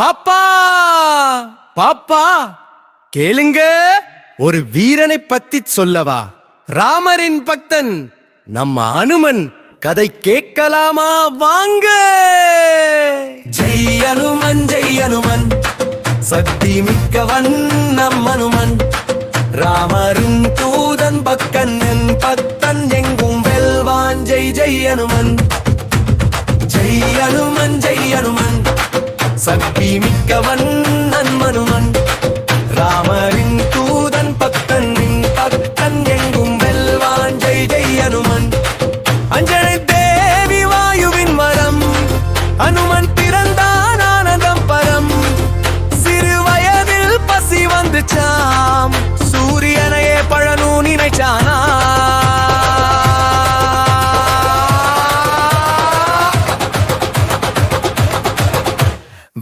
பாப்பா! பாப்பா! கேளுங்க! ஒரு வீரனை பத்தி சொல்லவா? ராமரின் பக்தன் நம்ம அனுமன் கதை கேட்கலாமா? வாங்க! ஜெய் அனுமன் ஜெய் அனுமன். சக்தி மிக்கவன் நம் அனுமன். ராமரின் தூதன் பக்கன் என் பக்தன் எங்கும் வெல்வான். ஜெய் ஜெய் அனுமன். சக்தி மிக்கவன் நன்மனுமன் ராமரின்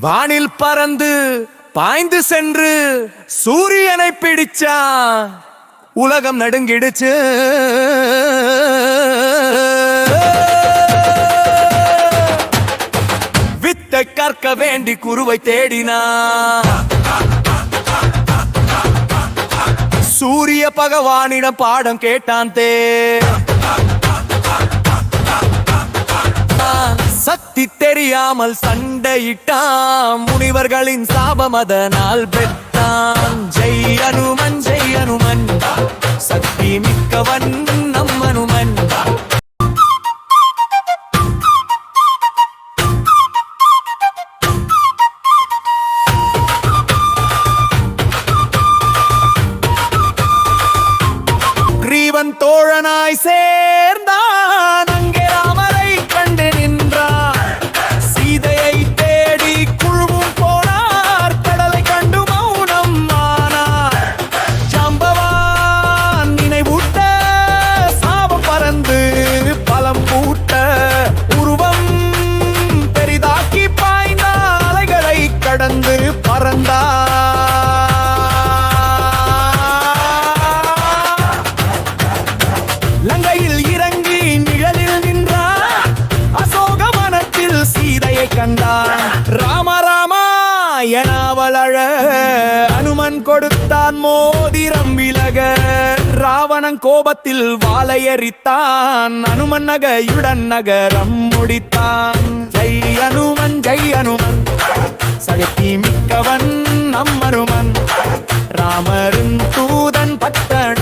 வானில் பறந்து பாய்ந்து சென்று சூரியனை பிடிச்சா உலகம் நடுங்கிடுச்சு. வித்தை கற்க வேண்டி குருவை தேடினா. சூரிய பகவானிடம் பாடம் கேட்டான் தே. சக்தி தெரியாமல் சண்டையிட்டான். முனிவர்களின் சாபம் அதனால் பெற்றான். ஜெய் அனுமன் ஜெய் அனுமன். சக்தி மிக்கவன். சீதையை ராம ராமா என அவள் அழ. அனுமன் கொடுத்தான் மோதிரம் விலக. ராவணன் கோபத்தில் வாளை எறித்தான் அனுமன் நகையுடன் நகரம் முடித்தான். ஜெய் அனுமன் ஜெய் அனுமன். சக்தி மிக்கவன் நம்மருமன். ராமரின் தூதன் பட்டன்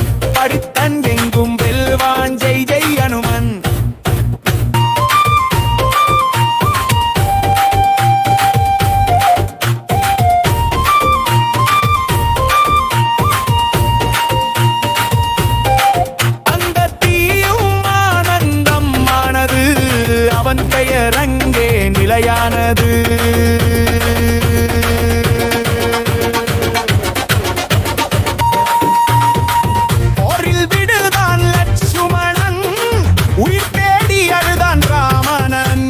அங்கே நிலையானது. போரில் விடுதான் லட்சுமணன் உயிர் தேடி அழுதான் ராமணன்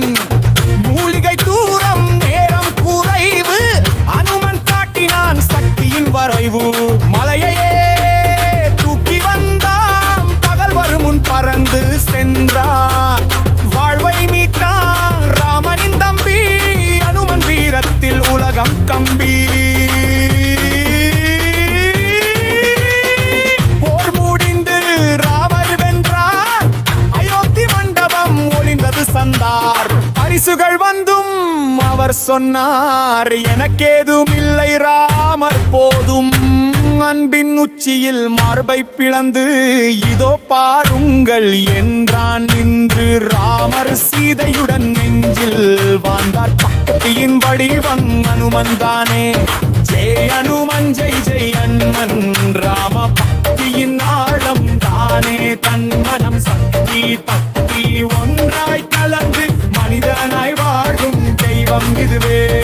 மூலிகை தூரம் நேரம் குறைவு அனுமன் காட்டினான் சக்தியின் வரைவு. மலையையே தூக்கி வந்தான் பகல் வரும் முன் பறந்து சென்றான். கம்பி போர் முடிந்து ராவர் வென்றார். அயோத்தி மண்டபம் ஒளிந்தது சந்தார். பரிசுகள் வந்தும் அவர் சொன்னார் எனக்கேதும் இல்லை ராமர் போதும். அன்பின் உச்சியில் மார்பை பிளந்து இதோ பாருங்கள் என்றான் நின்று ராமர் சீதையுடன் நெஞ்சில் வாழ்ந்தார். பக்தியின் வடிவம் அனுமன் தானே. ஜெய் அனுமன் ஜெய் ஜெய் அன்மன் ராம பக்தியின் ஆழம் தானே. தன்மனம் சக்தி பக்தி ஒன்றாய் கலந்து மனிதனாய் வாழும் தெய்வம் இதுவே.